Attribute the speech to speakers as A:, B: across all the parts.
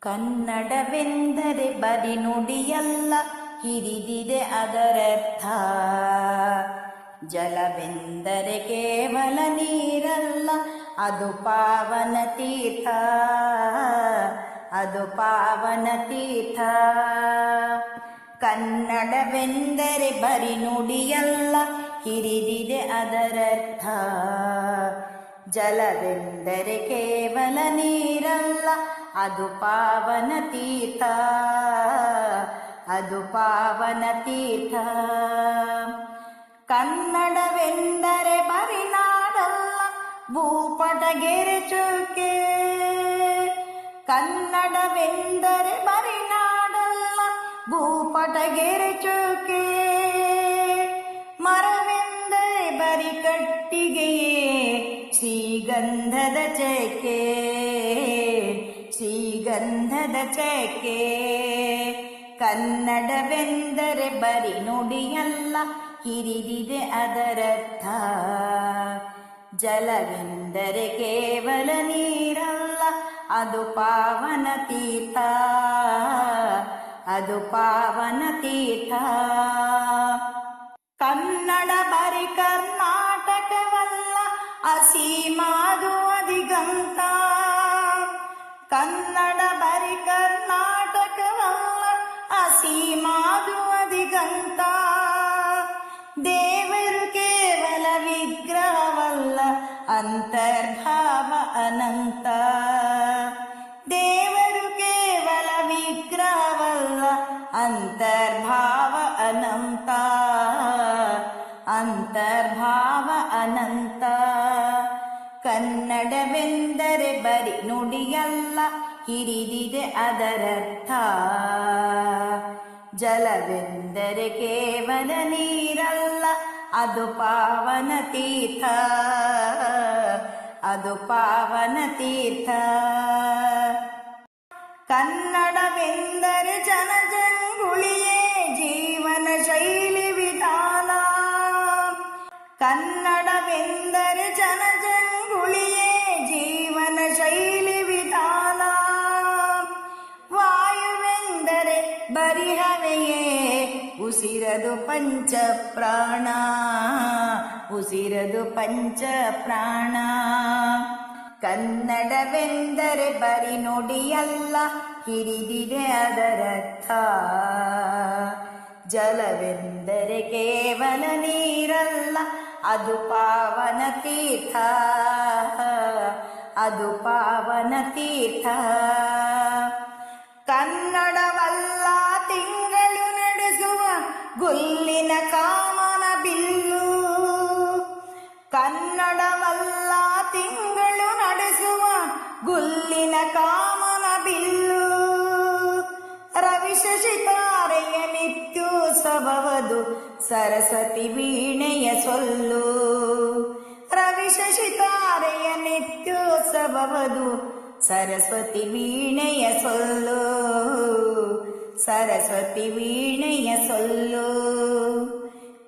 A: ಕನ್ನಡವೆಂದರೆ ಬರಿ ನುಡಿಯಲ್ಲ, ಹಿರಿದಿದೆ ಅದರರ್ಥ. ಜಲವೆಂದರೆ ಕೇವಲ ನೀರಲ್ಲ, ಅದು ಪಾವನ ತೀರ್ಥ. ಅದು ಪಾವನ ತೀರ್ಥ. ಕನ್ನಡವೆಂದರೆ ಬರಿ ನುಡಿಯಲ್ಲ, ಹಿರಿದಿದೆ ಅದರರ್ಥ. ಜಲವೆಂದರೆ ಕೇವಲ ನೀರಲ್ಲ ಅದು ಪಾವನ ತೀರ್ಥ. ಅದು ಪಾವನ ತೀರ್ಥ. ಕನ್ನಡವೆಂದರೆ ಪರಿನಾಡಲ್ಲ ಭೂಪಟಗೆರೆ ಚುಕ್ಕೆ ಕನ್ನಡವೆಂದರೆ ಪರಿನಾಡಲ್ಲ ಭೂಪಟಗೆರೆ ಚುಕ್ಕೆ ಮರವೆಂದರೆ ಬರಿ ಕಟ್ಟಿಗೆಯೇ ಶ್ರೀಗಂಧದ ಚಕ್ಕೆ ಶ್ರೀಗಂಧದ ಚಕೆ ಕನ್ನಡವೆಂದರೆ ಬರಿ ನುಡಿಯಲ್ಲ ಹಿರಿದಿದೆ ಅದರರ್ಥ. ಜಲವೆಂದರೆ ಕೇವಲ ನೀರಲ್ಲ, ಅದು ಪಾವನ ತೀರ್ಥ. ಅದು ಪಾವನ ತೀರ್ಥ. ಕನ್ನಡ ಬರಿ ಕರ್ನಾಟಕವಲ್ಲ ಅಸೀಮಾದು ಅಧಿಗಂತ ಕನ್ನಡ ಬರಿ ಕರ್ನಾಟಕವಲ್ಲ ಅಸೀಮಾದು ಅಧಿಗಂತ ದೇವರು ಕೇವಲ ವಿಗ್ರಹವಲ್ಲ ಅಂತರ್ಭಾವ ಅನಂತ ದೇವರು ಕೇವಲ ವಿಗ್ರಹವಲ್ಲ ಅಂತರ್ಭಾವ ಅನಂತ ಅಂತರ್ಭಾವ ಅನಂತ ಕನ್ನಡವೆಂದರೆ ಬರಿ ನುಡಿಯಲ್ಲ, ಹಿಡಿದಿದೆ ಅದರರ್ಥ. ಜಲವೆಂದರೆ ಕೇವಲ ನೀರಲ್ಲ, ಅದು ಪಾವನ ತೀರ್ಥ. ಅದು ಪಾವನ ತೀರ್ಥ. ಕನ್ನಡವೆಂದರೆ ಜನಜಂಗುಳಿಯೇ ಜೀವನ ಶೈಲಿ ವಿಧಾನ. ಕನ್ನಡವೆಂದರೆ ಜನಜಂಗುಳಿಯೇ ಉಸಿರದು ಪಂಚ ಪ್ರಾಣ, ಉಸಿರದು ಪಂಚ ಪ್ರಾಣ. ಕನ್ನಡವೆಂದರೆ ಬರಿ ನುಡಿಯಲ್ಲ ಹಿರಿದಿದೆ ಅದರರ್ಥ ಜಲವೆಂದರೆ ಕೇವಲ ನೀರಲ್ಲ, ಅದು ಪಾವನ ತೀರ್ಥ. ಅದು ಪಾವನ ತೀರ್ಥ. ಗುಲ್ಲಿನ ಕಾಮನ ಬಿಲ್ಲು. ಕನ್ನಡವಲ್ಲ ತಿಂಗಳು ನಡೆಸುವ ಗುಲ್ಲಿನ ಕಾಮನ ಬಿಲ್ಲು. ರವಿಶಶಿತಾರೆಯ ನಿತ್ಯೋತ್ಸವವದು ಸರಸ್ವತಿ ವೀಣೆಯ ಸೊಲ್ಲು. ರವಿಶಶಿತಾರೆಯ ನಿತ್ಯೋತ್ಸವವದು ಸರಸ್ವತಿ ವೀಣೆಯ ಸೊಲ್ಲು. ಸರಸ್ವತಿ ವೀಣೆಯ ಸೊಲ್ಲು.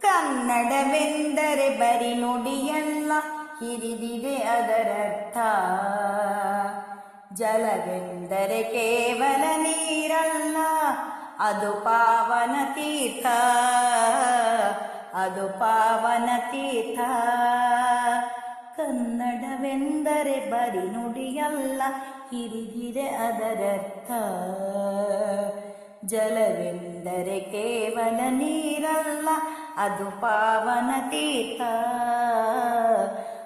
A: ಕನ್ನಡವೆಂದರೆ ಬರಿ ನುಡಿಯಲ್ಲ, ಹಿರಿದಿದೆ ಅದರರ್ಥ. ಜಲವೆಂದರೆ ಕೇವಲ ನೀರಲ್ಲ, ಅದು ಪಾವನ ತೀರ್ಥ. ಅದು ಪಾವನ ತೀರ್ಥ. ಕನ್ನಡವೆಂದರೆ ಬರಿ ನುಡಿಯಲ್ಲ, ಹಿರಿದಿದೆ ಅದರರ್ಥ. ಜಲವೆಂದರೆ ಕೇವಲ ನೀರಲ್ಲ, ಅದು ಪಾವನ ತೀರ್ಥ.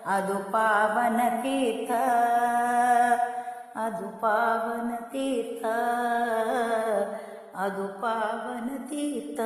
A: ಅದು ಪಾವನ ತೀರ್ಥ. ಅದು ಪಾವನ ತೀರ್ಥ. ಅದು ಪಾವನ ತೀರ್ಥ.